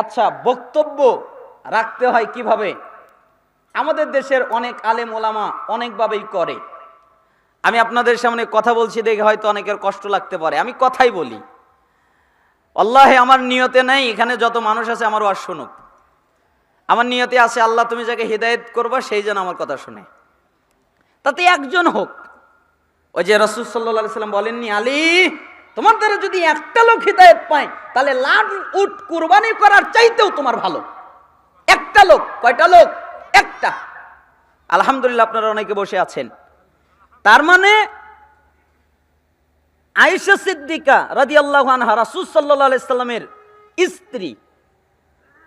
আচ্ছা বক্তব্য রাখতে হয় কীভাবে? আমাদের দেশের অনেক আলেম ওলামা অনেকভাবেই করে। আমি আপনাদের সামনে কথা বলছি দেখে হয়তো অনেকের কষ্ট লাগতে পারে। আমি কথাই বলি। আল্লাহে আমার নিয়তে নেই, এখানে যত মানুষ আছে আমার আর শুনুক। আমার নিয়তে আছে, আল্লাহ তুমি যাকে হৃদায়ত করবা, সেই যেন আমার কথা শুনে। তাতে একজন হোক। ওই যে রসুল সাল্লা সাল্লাম বলেননি, আলী তোমার দ্বারা যদি একটা লোক হৃদায়ত পায়, তাহলে লাট উট কুরবানি করার চাইতেও তোমার ভালো। একটা লোক, কয়টা লোক? একটা। আলহামদুলিল্লাহ আপনারা অনেকে বসে আছেন। তার মানে আয়েশা সিদ্দিকা রাজি আল্লাহ আনহা, রাসুল সাল্লাহ স্ত্রী।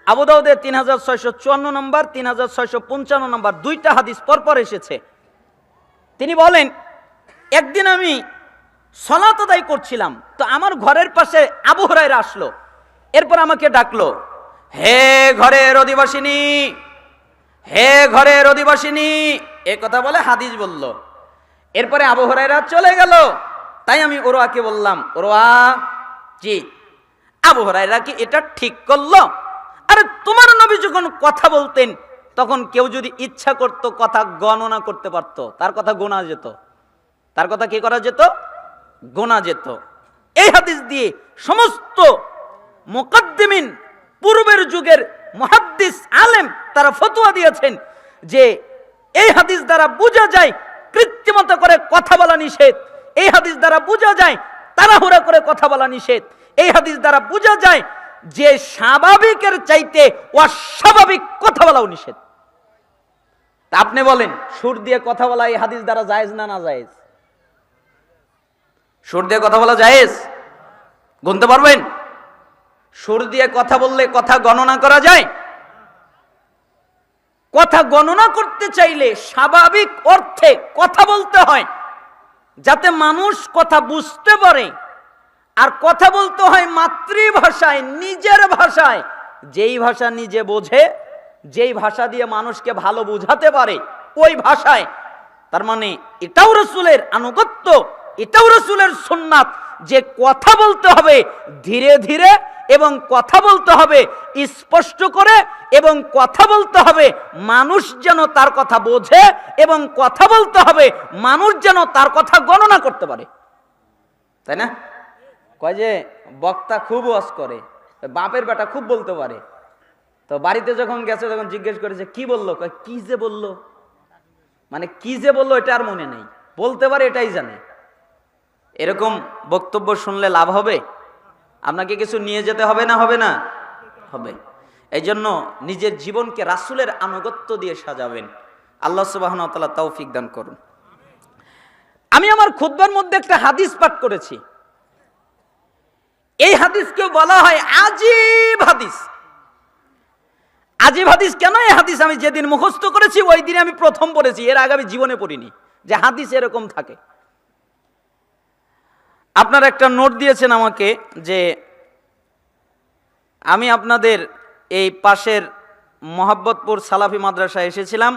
আবুদাউদের তিন হাজার ছয়শো চুয়ান্ন নম্বর, তিন হাজার ছয়শো পঞ্চান্ন নম্বর, দুইটা হাদিস পরপর এসেছে। তিনি বলেন, একদিন আমি সলাত আদায় করছিলাম। তো আমার ঘরের পাশে আবু হরাইরা আসলো। এরপর আমাকে ডাকলো, হে ঘরের অধিবাসিনী, হে ঘরের অধিবাসিনী। এ কথা বলে হাদিস বলল। এরপরে আবু চলে গেল। তাই আমি ওরোয়াকে বললাম, ওরোয়া, জি, আবু হরাইরা কি এটা ঠিক করল? আরে, তোমার নবী যখন কথা বলতেন, তখন কেউ যদি ইচ্ছা করত, কথা গণনা করতে পারত, তার কথা গোনা যেত। তার কথা কি করা যেত? গোনা যেত। এই হাদিস দিয়ে সমস্ত মোকদ্দিমিন, পূর্বের যুগের মহাদ্দিস আলেম তারা ফতোয়া দিয়েছেন যে এই হাদিস দ্বারা বোঝা যায় কৃত্রিমতা করে কথা বলা নিষেধ। এই হাদিস দ্বারা বোঝা যায় তাড়াহুড়া করে কথা বলা নিষেধ। এই হাদিস দ্বারা বোঝা যায় যে স্বাভাবিকের চাইতে অস্বাভাবিক কথা বলাও নিষেধ। তা আপনি বলেন, সুর দিয়ে কথা বলা এই হাদিস দ্বারা জায়েজ না না জায়েজ? সুর দিয়ে কথা বলা জায়েজ? গুনতে পারবেন? সুর দিয়ে কথা বললে কথা গণনা করা যায়। কথা গণনা করতে চাইলে স্বাভাবিক অর্থে কথা বলতে হয়, যাতে মানুষ কথা বুঝতে পারে। আর কথা বলতে হয় মাতৃভাষায়, নিজের ভাষায়। যেই ভাষা নিজে বোঝে, যেই ভাষা দিয়ে মানুষকে ভালো বুঝাতে পারে, ওই ভাষায়। তার মানে এটাও রসুলের আনুগত্য। এটাও রসুলের সুন্নাত যে কথা বলতে হবে ধীরে ধীরে এবং কথা বলতে হবে স্পষ্ট করে এবং কথা বলতে হবে মানুষ যেন তার কথা বোঝে এবং কথা বলতে হবে মানুষ যেন তার কথা গণনা করতে পারে। তাই না? কয় যে, বক্তা খুব ওয়াজ করে, বাপের বেটা খুব বলতে পারে। তো বাড়িতে যখন গেছে, তখন জিজ্ঞেস করেছে কি বলল? কয়, কি যে বলল? মানে কি যে বলল? এটা আর মনে নেই। বলতে পারে, এটাই জানে। এরকম বক্তব্য শুনলে লাভ হবে? আপনাকে কিছু নিয়ে যেতে হবে না হবে না? হবে। এই জন্য নিজের জীবনকে রাসুলের আনুগত্য দিয়ে সাজাবেন। আল্লাহ সুবাহন তালা তৌফিক দান করুন। আমি আমার খুদ্বার মধ্যে একটা হাদিস পাঠ করেছি। এই হাদিসকে বলা হয় আজীব হাদিস। আজীব হাদিস কেন এই হাদিস? আমি যেদিন মুখস্থ করেছি, ওই দিনে আমি প্রথম পড়েছি। এর আগে আমি জীবনে পড়িনি। যে হাদিস এরকম থাকে। আপনার একটা নোট দিয়েছেন আমাকে যে আমি আপনাদের এই পাশের মোহাব্বতপুর সালাফি মাদ্রাসায় এসেছিলাম,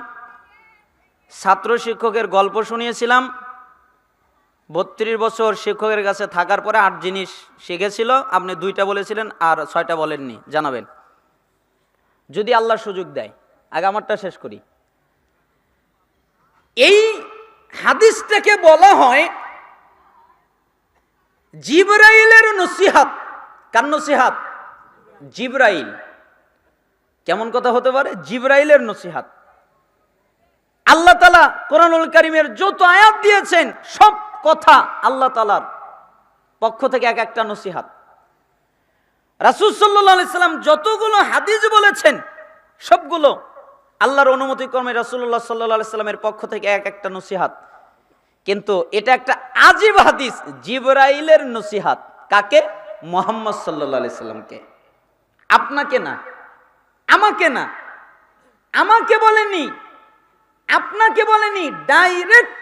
ছাত্র শিক্ষকের গল্প শুনিয়েছিলাম, বত্রিশ বছর শিক্ষকের কাছে থাকার পরে আট জিনিস শিখেছিল, আপনি দুইটা বলেছিলেন আর ছয়টা বলেননি, জানাবেন। যদি আল্লাহ সুযোগ দেয়, আগে আমারটা শেষ করি। এই হাদিসটাকে বলা হয় জিব্রাইলের নসিহাত, কার নসিহাত? জিব্রাইল। কেমন কথা হতে পারে? জিব্রাইলের নসিহাত। আল্লাহ তালা কোরআনুল করিমের যত আয়াত দিয়েছেন, সব কথা আল্লাহ তালার পক্ষ থেকে এক একটা নসিহাত। রাসুল সাল্লাহ সাল্লাম যতগুলো হাদিস বলেছেন, সবগুলো আল্লাহর অনুমতি কর্মে রাসুল্লাহ সাল্লাহ সাল্লামের পক্ষ থেকে এক একটা নসিহাত। কিন্তু এটা একটা আজীব হাদিস, জিব্রাইলের নসিহাত। কাকে? মোহাম্মদ সাল্লাহ সাল্লামকে। আপনাকে না, আমাকে না, আমাকে বলেনি, আপনাকে বলেনি ডাইরেক্ট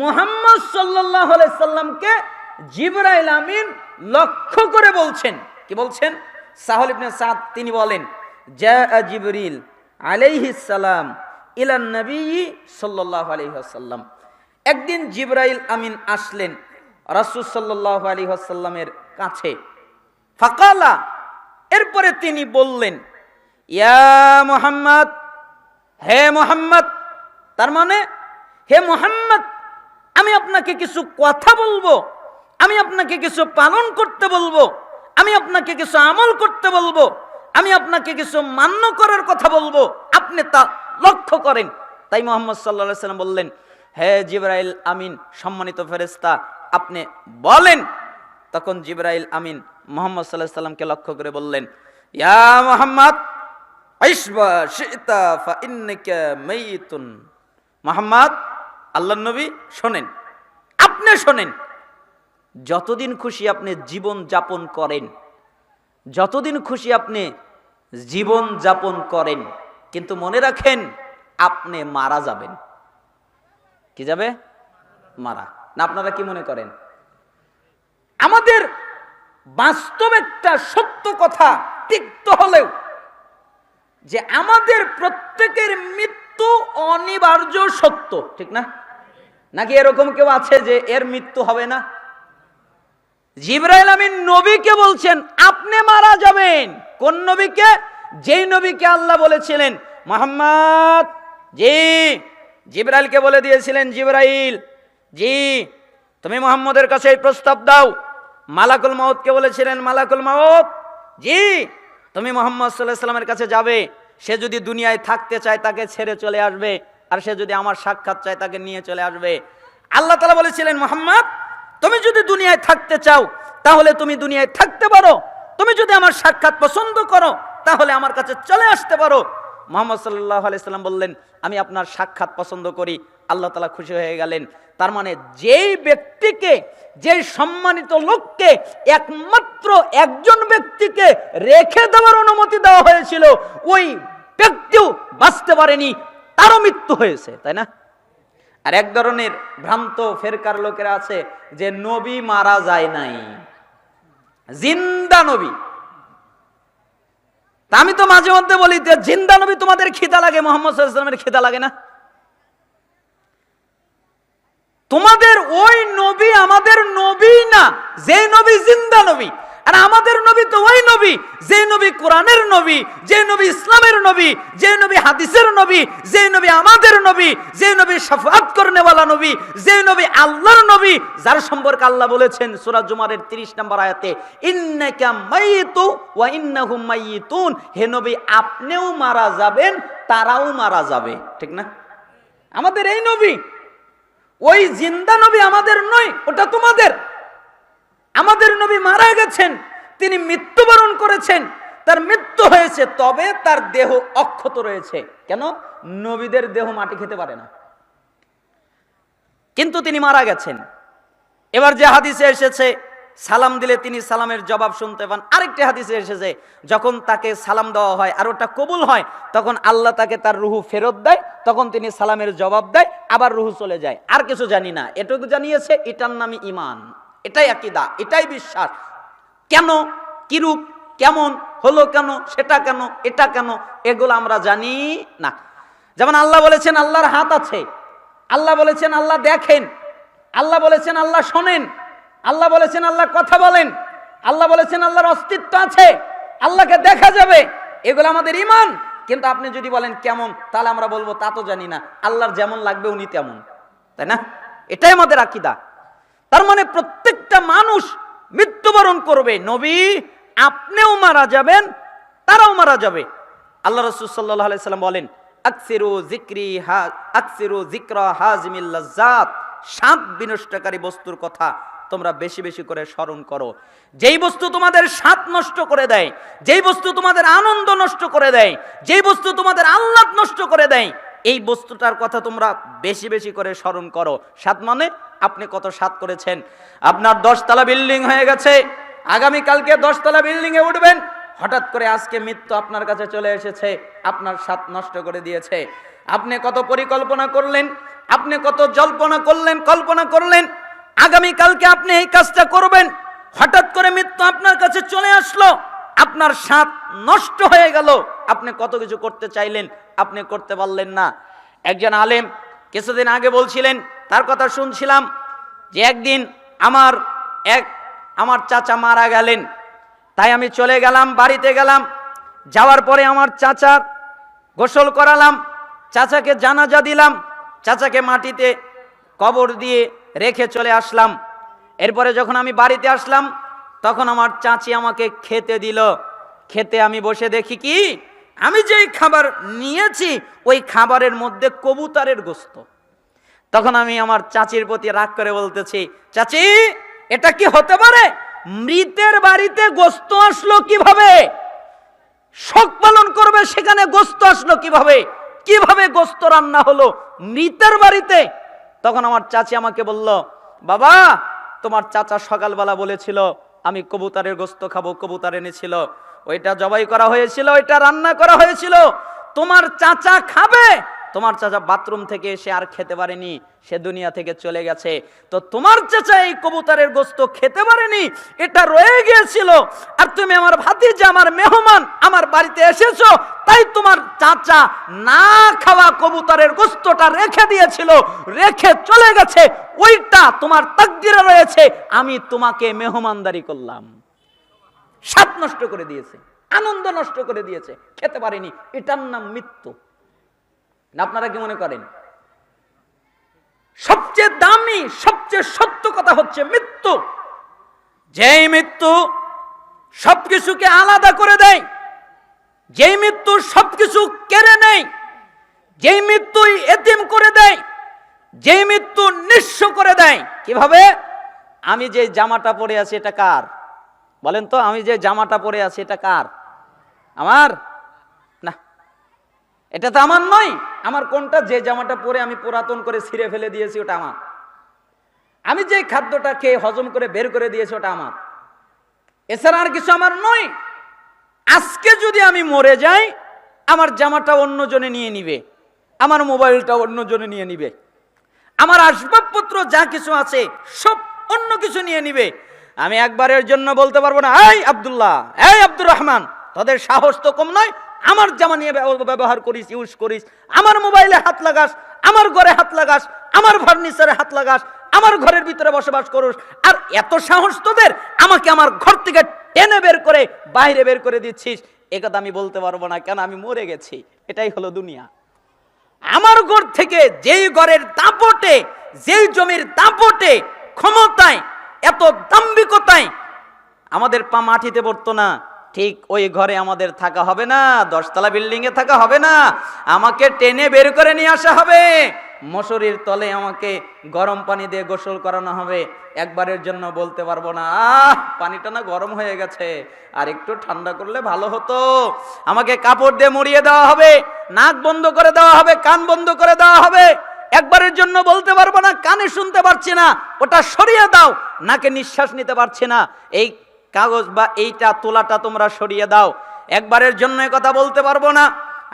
মোহাম্মদ সাল্লাহ সাল্লামকে জিবরাইল আমিন লক্ষ্য করে বলছেন। কি বলছেন? সাহল ইবনে সাদ, তিনি বলেন জা জিবরিল আলাইহিস সালাম ইলান নবী সাল্লাল্লাহু আলাইহি একদিন জিব্রাইল আমিন আসলেন রাসূল আলাইহি ওয়াসাল্লামের কাছে। ফাকালা, এরপরে তিনি বললেন, ইয়া মোহাম্মদ, হে মোহাম্মদ, তার মানে হে মোহাম্মদ, আমি আপনাকে কিছু কথা বলব, আমি আপনাকে কিছু পালন করতে বলব, আমি আপনাকে কিছু আমল করতে বলব, আমি আপনাকে কিছু মান্য করার কথা বলব, আপনি তা লক্ষ্য করেন। তাই মোহাম্মদ সাল্লা সাল্লাম বললেন হে জিব্রাইল আমিন, সম্মানিত ফেরেস্তা আপনি বলেন। তখন জিব্রাইল আমিন মোহাম্মদ সাল্লাহ সাল্লামকে লক্ষ্য করে বললেন, ইয়া মোহাম্মদ মোহাম্মদ আল্লাহ নবী শোনেন, আপনি শোনেন, যতদিন খুশি আপনি জীবন যাপন করেন, যতদিন খুশি আপনি জীবন যাপন করেন, কিন্তু মনে রাখেন আপনি মারা যাবেন। কি যাবে? মারা। না, আপনারা কি মনে করেন? আমাদের বাস্তব একটা সত্য কথা তিক্ত হলেও যে আমাদের প্রত্যেকের মৃত্যু অনিবার্য সত্য, ঠিক না? নাকি এরকম কেউ আছে যে এর মৃত্যু হবে না? জিব্রাইল আমিন নবীকে বলছেন, আপনি মারা যাবেন। কোন নবীকে? যেই নবীকে আল্লাহ বলেছিলেন, মোহাম্মদ, জি। জিব্রাইলকে বলে দিয়েছিলেন, জিব্রাইল, জি, তুমি মোহাম্মদের কাছে এই প্রস্তাব দাও। মালাকুল মাউতকে বলেছিলেন, মালাকুল মাউত, জি, তুমি মোহাম্মদ সাল্লাহ সাল্লামের কাছে যাবে। সে যদি দুনিয়ায় থাকতে চায় তাকে ছেড়ে চলে আসবে, আর সে যদি আমার সাক্ষাৎ চায় তাকে নিয়ে চলে আসবে। আল্লাহ তালা বলেছিলেন, মোহাম্মদ, তুমি যদি দুনিয়ায় থাকতে চাও, তাহলে তুমি দুনিয়ায় থাকতে পারো। তুমি যদি আমার সাক্ষাৎ পছন্দ করো, তাহলে আমার কাছে চলে আসতে পারো। মোহাম্মদ সাল্লাহ আলাইসাল্লাম বললেন, আমি আপনার সাক্ষাৎ পছন্দ করি। আল্লাহ তালা খুশি হয়ে গেলেন। তার মানে যেই ব্যক্তিকে, যেই সম্মানিত লোককে একমাত্র একজন ব্যক্তিকে রেখে দেওয়ার অনুমতি দেওয়া হয়েছিল, ওই ব্যক্তিও বাঁচতে পারেনি, তারও মৃত্যু হয়েছে, তাই না? আর এক ধরনের ভ্রান্ত ফেরকার লোকেরা আছে যে নবী মারা যায় নাই। জিন্দা নবী। তা আমি তো মাঝে মধ্যে বলি যে, জিন্দা নবী তোমাদের খিদা লাগে, মোহাম্মদ সাল্লামের খিদা লাগে না? তোমাদের ওই নবী আমাদের নবী না, যে নবী জিন্দা নবী। আর আমাদের নবী তো ওই নবী, যে নবী কোরআনের নবী, যে নবী ইসলামের নবী, যে নবী হাদিসের নবী, যে নবী আমাদের নবী, যে নবী সাফাত করনেওয়ালা নবী, যে নবী আল্লাহর নবী, যার সম্পর্কে আল্লাহ বলেছেন সূরা জুমারের 30 নম্বর আয়াতে, ইন্নাকা মাইতু ওয়া ইন্নাহুম মাইতুন। হে নবী, আপনিও মারা যাবেন, তারাও মারা যাবে। ঠিক না? আমাদের এই নবী, ওই জিন্দা নবী আমাদের নয়, ওটা তোমাদের। আমাদের নবী মারা গেছেন, তিনি মৃত্যুবরণ করেছেন, তার মৃত্যু হয়েছে, তবে তার দেহ অক্ষত রয়েছে। কেন? নবীদের দেহ মাটি খেতে পারে না। কিন্তু তিনি মারা গেছেন। এবার যে হাদিসে এসেছে, সালাম দিলে তিনি সালামের জবাব শুনতে পান। আরেকটি হাদিসে এসেছে, যখন তাকে সালাম দেওয়া হয় আর ওটা কবুল হয়, তখন আল্লাহ তাকে তার রুহু ফেরত দেয়, তখন তিনি সালামের জবাব দেয়, আবার রুহু চলে যায়। আর কিছু জানি না। এটুকু জানিয়েছে, এটার নামই ইমান এটাই আকিদা, এটাই বিশ্বাস। কেন কিরূপ কেমন, হলো কেন, সেটা কেন, এটা কেন, এগুলো আমরা জানি না। যেমন আল্লাহ বলেছেন, আল্লাহর হাত আছে। আল্লাহ বলেছেন, আল্লাহ দেখেন। আল্লাহ বলেছেন, আল্লাহ শোনেন। আল্লাহ বলেছেন, আল্লাহ কথা বলেন। আল্লাহ বলেছেন, আল্লাহর অস্তিত্ব আছে। আল্লাহকে দেখা যাবে। এগুলো আমাদের ইমান কিন্তু আপনি যদি বলেন, কেমন? তাহলে আমরা বলব, তা তো জানি না। আল্লাহর যেমন লাগবে, উনি তেমন। তাই না? এটাই আমাদের আকিদা। তার মানে প্রত্যেকটা মানুষ মৃত্যুবরণ করবে। নবী আপনিও মারা যাবেন, তারাও মারা যাবে। আল্লাহ রসুল সাল্লাহ আলাইসাল্লাম বলেন বস্তুর কথা তোমরা বেশি বেশি করে স্মরণ করো। যেই বস্তু তোমাদের স্বাদ নষ্ট করে দেয়, যেই বস্তু তোমাদের আনন্দ নষ্ট করে দেয়, যেই বস্তু তোমাদের আহ্লাদ নষ্ট করে দেয় এই বস্তুটার কথা তোমরা বেশি বেশি করে স্মরণ করো। সাত মানে আপনি কত সাত করেছেন? আপনার দশতলা বিল্ডিং হয়ে গেছে। আগামীকালকে দশতলা বিল্ডিংয়ে উঠবেন। হঠাৎ করে আজকে মৃত্যু আপনার কাছে চলে এসেছে। আপনার সাত নষ্ট করে দিয়েছে। আপনি কত পরিকল্পনা করলেন? আপনি কত জল্পনা করলেন? কল্পনা করলেন? আগামীকালকে আপনি এই কাজটা করবেন। হঠাৎ করে মৃত্যু আপনার কাছে চলে আসলো। আপনার সাত নষ্ট হয়ে গেল। আপনি কত কিছু করতে চাইলেন? আপনি করতে পারলেন না। একজন আলেম কিছুদিন আগে বলছিলেন, তার কথা শুনছিলাম যে একদিন আমার এক, আমার চাচা মারা গেলেন। তাই আমি চলে গেলাম, বাড়িতে গেলাম। যাওয়ার পরে আমার চাচার গোসল করালাম, চাচাকে জানাজা দিলাম, চাচাকে মাটিতে কবর দিয়ে রেখে চলে আসলাম। এরপরে যখন আমি বাড়িতে আসলাম, তখন আমার চাচি আমাকে খেতে দিল। খেতে আমি বসে দেখি কি? আমি যেই খাবার নিয়েছি, ওই খাবারের মধ্যে কবুতরের গোস্ত। তখন আমি আমার চাচির প্রতি রাগ করে বলতেছি, চাচি, এটা কি হতে পারে? মৃতের বাড়িতে গোস্ত আসলো কীভাবে? শোক পালন করবে, সেখানে গোস্ত আসলো কীভাবে? কীভাবে গোস্ত রান্না হলো মৃতের বাড়িতে? তখন আমার চাচি আমাকে বলল, বাবা, তোমার চাচা সকালবেলা বলেছিল, আমি কবুতরের গোস্ত খাব, কবুতর এনেছিল। ওইটা জবাই করা হয়েছিল, ওইটা রান্না করা হয়েছিল। তোমার চাচা খাবে। তোমার চাচা বাথরুম থেকে এসে আর খেতে পারেনি, সে দুনিয়া থেকে চলে গেছে। তো তোমার চাচা এই কবুতরের গোস্ত খেতে পারেনি, এটা রয়ে গিয়েছিল। আর তুমি আমার ভাতিজা, আমার মেহমান, আমার বাড়িতে এসেছ, তাই তোমার চাচা না খাওয়া কবুতরের গোস্তটা রেখে দিয়েছিল, রেখে চলে গেছে, ওইটা তোমার তাকদিরে রয়েছে, আমি তোমাকে মেহমানদারি করলাম। স্বাদ নষ্ট করে দিয়েছে, আনন্দ নষ্ট করে দিয়েছে, খেতে পারেনি, এটার নাম মৃত্যু। আপনারা কি মনে করেন? সবচেয়ে দামি, সবচেয়ে সত্য কথা হচ্ছে মৃত্যু। যেই মৃত্যু সবকিছুকে আলাদা করে দেয়, যেই মৃত্যু সবকিছু কেড়ে নেয়, যেই মৃত্যুই এতিম করে দেয়, যেই মৃত্যু নিঃস্ব করে দেয়, কীভাবে? আমি যে জামাটা পরে আছি, এটা কার? বলেন তো, আমি যে জামাটা পরে আছি, এটা কার? আমার? না। এটা তো আমার নয়। আমার কোনটা? যে জামাটা পরে আমি পুরাতন করে ছিঁড়ে ফেলে দিয়েছি, ওটা আমার। আমি যে খাদ্যটা খেয়ে হজম করে বের করে দিয়েছি, ওটা আমার। এছাড়া আর কিছু আমার নয়। আজকে যদি আমি মরে যাই, আমার জামাটা অন্যজনে নিয়ে নিবে। আমার মোবাইলটা অন্যজনে নিয়ে নিবে। আমার আসবাবপত্র যা কিছু আছে, সব অন্য কিছু নিয়ে নিবে। আমি একবারের জন্য বলতে পারব না, এই আব্দুল্লাহ, এই আব্দুর রহমান, তাদের সাহস তো কম নয়, আমার জামা নিয়ে ব্যবহার করিস, ইউজ করিস, আমার মোবাইলে হাত লাগাস, আমার ঘরে হাত লাগাস, আমার ফার্নিচারে হাত লাগাস, আমার ঘরের ভিতরে বসবাস করুস, আর এত সাহস তোদের, আমাকে আমার ঘর থেকে টেনে বের করে বাইরে বের করে দিচ্ছিস। এ কথা আমি বলতে পারব না, কেন আমি মরে গেছি, এটাই হলো দুনিয়া। আমার ঘর থেকে যেই ঘরের দাপটে, যেই জমির দাপটে ক্ষমতায় এত দাম্ভিকতায় আমাদের পা মাটিতে পড়তো না। ঠিক ওই ঘরে আমাদের থাকা হবে না, দশতলা বিল্ডিং এ থাকা হবে না। আমাকে টেনে বের করে নিয়ে আসা হবে। মশুরির তলে আমাকে গরম পানি দিয়ে গোসল করানো হবে। একবারের জন্য বলতে পারব না, আহ, পানিটা না গরম হয়ে গেছে। আর একটু ঠান্ডা করলে ভালো হতো। আমাকে কাপড় দিয়ে মুড়িয়ে দেওয়া হবে, নাক বন্ধ করে দেওয়া হবে, কান বন্ধ করে দেওয়া হবে। একবারের জন্য বলতে পারব না, কানে শুনতে পারছি না, ওটা সরিয়ে দাও, নাকে নিঃশ্বাস নিতে পারছি না। এই কাগজ বা এইটা তোলাটা তোমরা সরিয়ে দাও। একবারের জন্য কথা বলতে পারব না,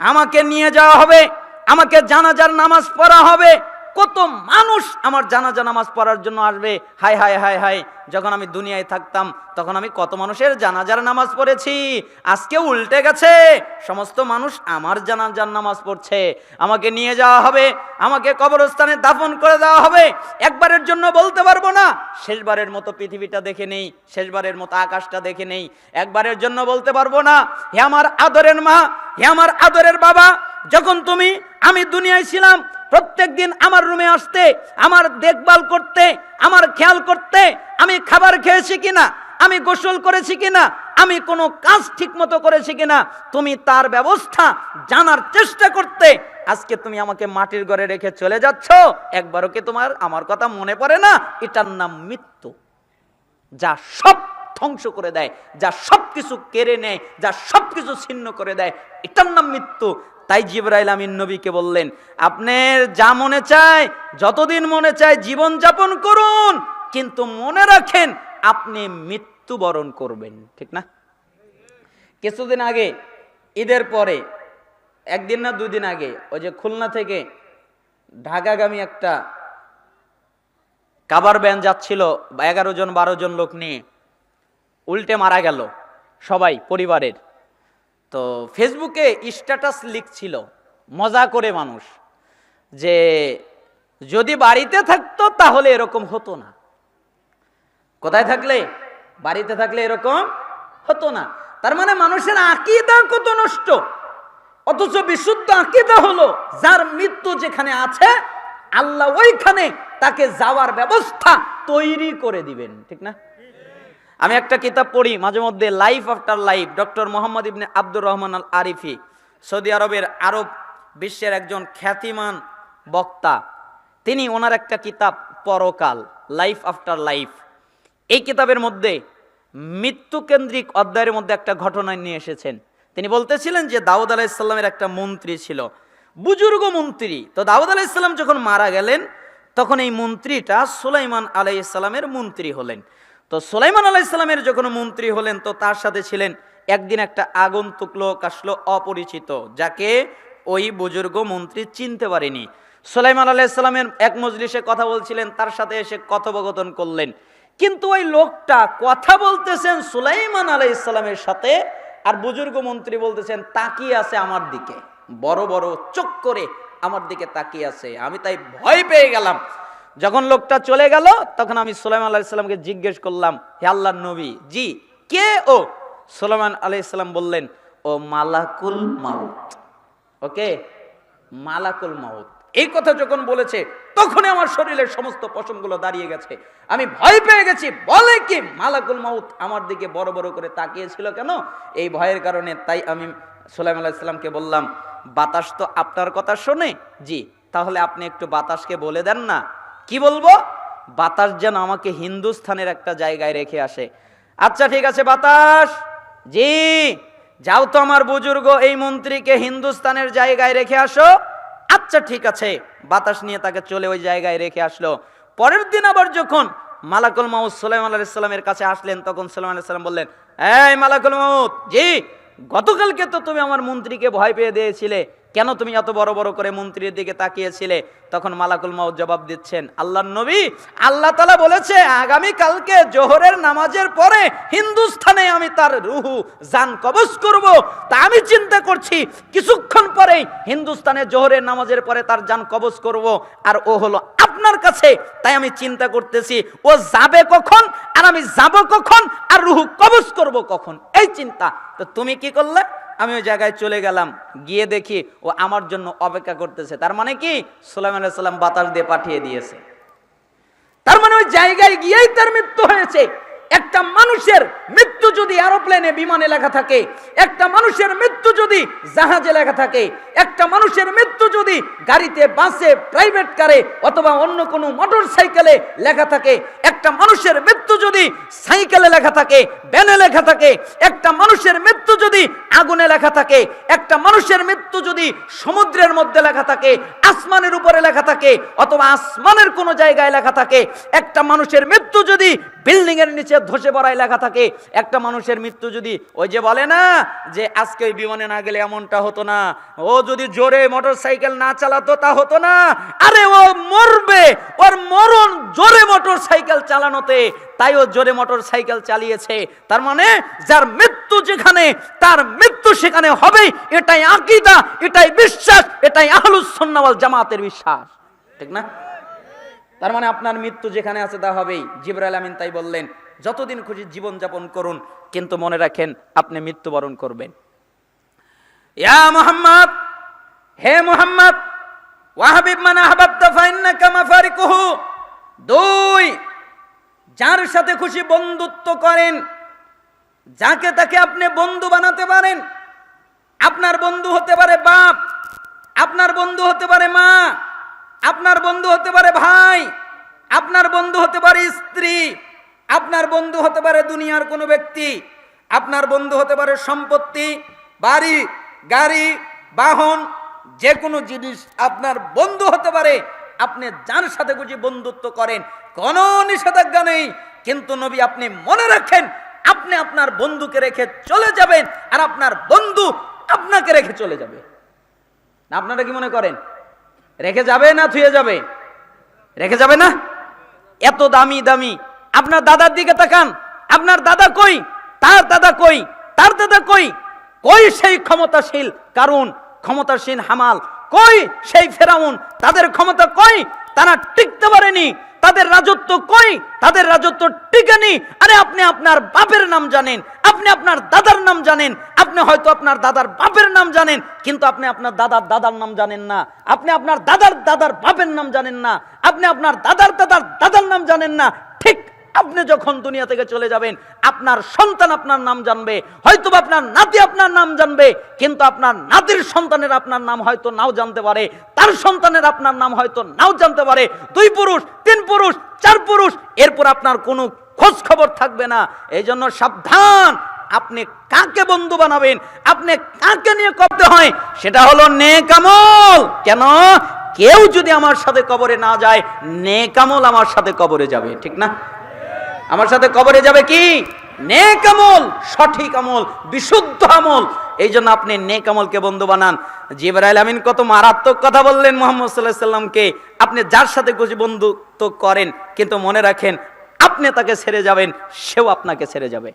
আমাকে নিয়ে যাওয়া হবে, আমাকে জানাজার নামাজ পড়া হবে কত মানুষ আমার জানাজা নামাজ পড়ার জন্য আসবে। হাই হাই হাই হাই যখন আমি দুনিয়ায় থাকতাম, তখন আমি কত মানুষের জানাজার নামাজ পড়েছি। আজকে উল্টে গেছে, সমস্ত মানুষ আমার জানাজার নামাজ পড়ছে। আমাকে নিয়ে যাওয়া হবে, আমাকে কবরস্থানে দাফন করে দেওয়া হবে। একবারের জন্য বলতে পারব না, শেষবারের মতো পৃথিবীটা দেখে নেই, শেষবারের মতো আকাশটা দেখে নেই। একবারের জন্য বলতে পারব না, হে আমার আদরের মা, হে আমার আদরের বাবা, যখন তুমি, আমি দুনিয়ায় ছিলাম প্রত্যেক দিন আমার রুমে আসতে, আমার দেখভাল করতে, আমার খেয়াল করতে আমি খাবার খেয়েছি কিনা, আমি গোসল করেছি কিনা, আমি কোনো কাজ ঠিক মতো করেছি কিনা, তুমি তার ব্যবস্থা জানার চেষ্টা করতে আজকে তুমি আমাকে মাটির ঘরে রেখে চলে যাচ্ছ। একবারও কি তোমার, আমার কথা মনে পড়ে না? এটার নাম মৃত্যু। যা সব ধ্বংস করে দেয়, যা সব কিছু কেড়ে নেয়, যা সব কিছু ছিন্ন করে দেয়, এটার নাম মৃত্যু। তাই জিব্রাইল আমিন নবীকে বললেন, আপনার যা মনে চায়, যতদিন মনে চায় জীবন যাপন করুন, কিন্তু মনে রাখেন আপনি মৃত্যুবরণ করবেন। ঠিক না? কিছুদিন আগে, ঈদের পরে, একদিন না দুই দিন আগে, ওই যে খুলনা থেকে ঢাকাগামী একটা কাবার ব্যান যাচ্ছিল, এগারো জন, বারো জন লোক নিয়ে, উল্টে মারা গেল সবাই, পরিবারের। তো ফেসবুকে স্ট্যাটাস লিখছিল, মজা করে মানুষ, যে যদি বাড়িতে থাকতো তাহলে এরকম হতো না। কোথায় থাকলে? বাড়িতে থাকলে এরকম হতো না। তার মানে মানুষের আকিদা কত নষ্ট, অথচ বিশুদ্ধ আকিদা হলো যার মৃত্যু যেখানে আছে, আল্লাহ ওইখানে তাকে যাওয়ার ব্যবস্থা তৈরি করে দিবেন, ঠিক না? আমি একটা কিতাব পড়ি, মাঝে মধ্যে life after life doctor Muhammad ibn Abdur Rahman al Arifi Saudi আরবের আরব বিশ্বের একজন খ্যাতিমান বক্তা। তিনি ওনার একটা কিতাব, পরকাল লাইফ আফটার লাইফ এই কিতাবের মধ্যে মৃত্যুকেন্দ্রিক অধ্যায়ের মধ্যে একটা ঘটনা নিয়ে এসেছেন। তিনি বলতেছিলেন যে দাউদ আলাইসাল্লামের একটা মন্ত্রী ছিল। বুজুর্গ মন্ত্রী। তো দাউদ আলাইসাল্লাম যখন মারা গেলেন, তখন এই মন্ত্রীটা সুলাইমান আলাইসাল্লামের মন্ত্রী হলেন। তো সুলাইমান আলাইসাল্লামের যখন মন্ত্রী হলেন, তো তার সাথে ছিলেন একদিন একটা আগন্তুক লোক আসলো অপরিচিত, যাকে ওই বুজুর্গ মন্ত্রী চিনতে পারেনি। সুলাইমান আলাইসাল্লামের এক মজলিসে কথা বলছিলেন, তার সাথে এসে কথোপকথন করলেন। কিন্তু ওই লোকটা কথা বলতেছেন সুলাইমান আলাইসাল্লামের সাথে, আর বুজুর্গ মন্ত্রী বলতেছেন, তাকিয়ে আছে আমার দিকে, বড় বড় চোখ করে আমার দিকে তাকিয়ে আছে, আমি তাই ভয় পেয়ে গেলাম। যখন লোকটা চলে গেল, তখন আমি সুলাইমান আলাইসাল্লামকে জিজ্ঞেস করলাম, হে আল্লাহ নবী, জি, কে ও? সুলাইমান আলাইসাল্লাম বললেন, ও মালাকুল মাউত। ওকে? মালাকুল মাউত। এই কথা যখন বলেছে, তখনই আমার শরীরের সমস্ত পশমগুলো দাঁড়িয়ে গেছে। আমি ভয় পেয়ে গেছি, বলে কি মালাকুল মাউত আমার দিকে বড় বড় করে তাকিয়েছিল কেন? এই ভয়ের কারণে তাই আমি সুলাইম আলাইসাল্লামকে বললাম, বাতাস তো আপনার কথা শোনে? জি, তাহলে আপনি একটু বাতাসকে বলে দেন না। কি বলব? বাতাস যেন আমাকে হিন্দুস্থানের একটা জায়গায় রেখে আসে। আচ্ছা ঠিক আছে, বাতাস। জি, যাও তো আমার বুজুর্গ, এই মন্ত্রীকে হিন্দুস্তানের জায়গায় রেখে আসো। আচ্ছা ঠিক আছে, বাতাস নিয়ে তাকে চলে ওই জায়গায় রেখে আসলো। পরের দিন আবার যখন মালাকুল মাউদ সুলাইমান আলাইসাল্লামের কাছে আসলেন, তখন সুলাইমান আলাইসাল্লাম বললেন, এই মালাকুল মাউদ জি, গতকালকে তো তুমি আমার মন্ত্রীকে ভয় পেয়ে দিয়েছিলে। কেন তুমি এত বড় বড় করে মন্ত্রীর দিকে তাকিয়েছিলে? তখন মালাকুল মাউদ জবাব দিচ্ছেন আল্লাহ নবী, আল্লাহ তালা বলেছে, আগামী কালকে জোহরের নামাজের পরে হিন্দুস্থানে আমি তার রুহু, জান কবজ করব। তা আমি চিন্তা করছি, কিছুক্ষণ পরেই হিন্দুস্তানে জোহরের নামাজের পরে তার জান কবজ করব। আর ও হলো আপনার কাছে। তাই আমি চিন্তা করতেছি, ও যাবে কখন, আর আমি যাব কখন, আর রুহু কবজ করব কখন? এই চিন্তা। তো তুমি কি করলে? আমি ওই জায়গায় চলে গেলাম, গিয়ে দেখি ও আমার জন্য অপেক্ষা করতেছে। তার মানে কি? সালাম আলাইসাল্লাম বাতাস দিয়ে পাঠিয়ে দিয়েছে। তার মানে ওই জায়গায় গিয়েই তার মৃত্যু হয়েছে। একটা মানুষের মৃত্যু যদি এরোপ্লেনে বিমানে লেখা থাকে, একটা মানুষের মৃত্যু যদি জাহাজে লেখা থাকে, একটা মানুষের মৃত্যু যদি গাড়িতে, বাসে প্রাইভেট কারে অথবা অন্য কোনো মোটর সাইকেলে লেখা থাকে, একটা মানুষের মৃত্যু যদি সাইকেলে লেখা থাকে ব্যানে লেখা থাকে, একটা মানুষের মৃত্যু যদি আগুনে লেখা থাকে, একটা মানুষের মৃত্যু যদি সমুদ্রের মধ্যে লেখা থাকে, আসমানের উপরে লেখা থাকে, অথবা আসমানের কোনো জায়গায় লেখা থাকে, একটা মানুষের মৃত্যু যদি বিল্ডিং এর নিচে ধসে পড়ায় লেখা থাকে, একটা মানুষের মৃত্যু যদি ওই যে বলে না যে আজকে ওই বিমানে না গেলে এমনটা হতো না, ও যদি জোরে মোটর সাইকেল না চালাতো তা হতো না। আরে ও মরবে, ওর মরণ জোরে মোটর সাইকেল চালানোতে, তাই ও জোরে মোটর সাইকেল চালিয়েছে। তার মানে যার মৃত্যু যেখানে, তার মৃত্যু সেখানে হবে এটাই আকিদা, এটাই বিশ্বাস, এটাই আহলুস সুন্নাহ জামাতের বিশ্বাস। ঠিক না? তার মানে আপনার মৃত্যু যেখানে আছে তা হবেই। জিবরাইল আমিন তাই বললেন যতদিন খুশি জীবন যাপন করুন, কিন্তু মনে রাখেন আপনি মৃত্যুবরণ করবেন। ইয়া মুহাম্মদ, হে মোহাম্মদ, ওয়াহাবিব মান আহবাবতা ফাইন্নাকা মাফারিকুহু। দুই, যার সাথে খুশি বন্ধুত্ব করেন, যাকে তাকে আপনি বন্ধু বানাতে পারেন, আপনার বন্ধু হতে পারে বাপ, আপনার বন্ধু হতে পারে মা, আপনার বন্ধু হতে পারে ভাই, আপনার বন্ধু হতে পারে স্ত্রী আপনার বন্ধু হতে পারে দুনিয়ার কোনো ব্যক্তি, আপনার বন্ধু হতে পারে সম্পত্তি, বাড়ি, গাড়ি, বাহন যে কোনো জিনিস আপনার বন্ধু হতে পারে, আপনি যার সাথে খুশি বন্ধুত্ব করেন, কোনো নিষেধাজ্ঞা নেই। কিন্তু নবী আপনি মনে রাখেন, আপনি আপনার বন্ধুকে রেখে চলে যাবেন আর আপনার বন্ধু আপনাকে রেখে চলে যাবে। আপনারা কি মনে করেন? রেখে যাবে না থুয়ে যাবে? রেখে যাবে না? এত দামি দামি আপনার দাদার দিকে তাকান। আপনার দাদা কই? তার দাদা কই? তার দাদা কই? কই সেই ক্ষমতাশীল? কারণ ক্ষমতাসীন হামাল। কই সেই ফেরাউন? তাদের ক্ষমতা কই? তারা টিকতে পারেনি। তাদের রাজত্ব কই? তাদের রাজত্ব টিকে নেই আরে আপনি আপনার বাপের নাম জানেন। আপনি আপনার দাদার নাম জানেন। আপনি হয়তো আপনার দাদার বাপের নাম জানেন, কিন্তু আপনি আপনার দাদার দাদার নাম জানেন না। আপনি আপনার দাদার দাদার বাপের নাম জানেন না। আপনি আপনার দাদার দাদার দাদার নাম জানেন না। ঠিক আপনি যখন দুনিয়া থেকে চলে যাবেন, আপনার সন্তান আপনার নাম জানবে হয়তো আপনার নাতি আপনার নাম জানবে, কিন্তু আপনার নাতির সন্তানের আপনার নাম হয়তো নাও জানতে পারে, তার সন্তানের আপনার নাম হয়তো নাও জানতে পারে, দুই পুরুষ, তিন পুরুষ, চার পুরুষ, এরপর আপনার কোনো খোঁজ খবর থাকবে না। এই জন্য সাবধান, আপনি কাকে বন্ধু বানাবেন, আপনি কাকে নিয়ে করতে হয়, সেটা হলো নেকামল কেন? কেউ যদি আমার সাথে কবরে না যায় নেকামল আমার সাথে কবরে যাবে, ঠিক না? আমার সাথে কবরে যাবে কি? নেক আমল, সঠিক আমল, বিশুদ্ধ আমল। এই জন্য আপনি নেক আমলকে বন্ধু বানান। জিবরাইল আমিন কত মারাত্মক কথা বললেন মোহাম্মদ সাল্লাহ সাল্লামকে আপনি যার সাথে খুশি বন্ধুত্ব করেন, কিন্তু মনে রাখেন, আপনি তাকে ছেড়ে যাবেন, সেও আপনাকে ছেড়ে যাবে।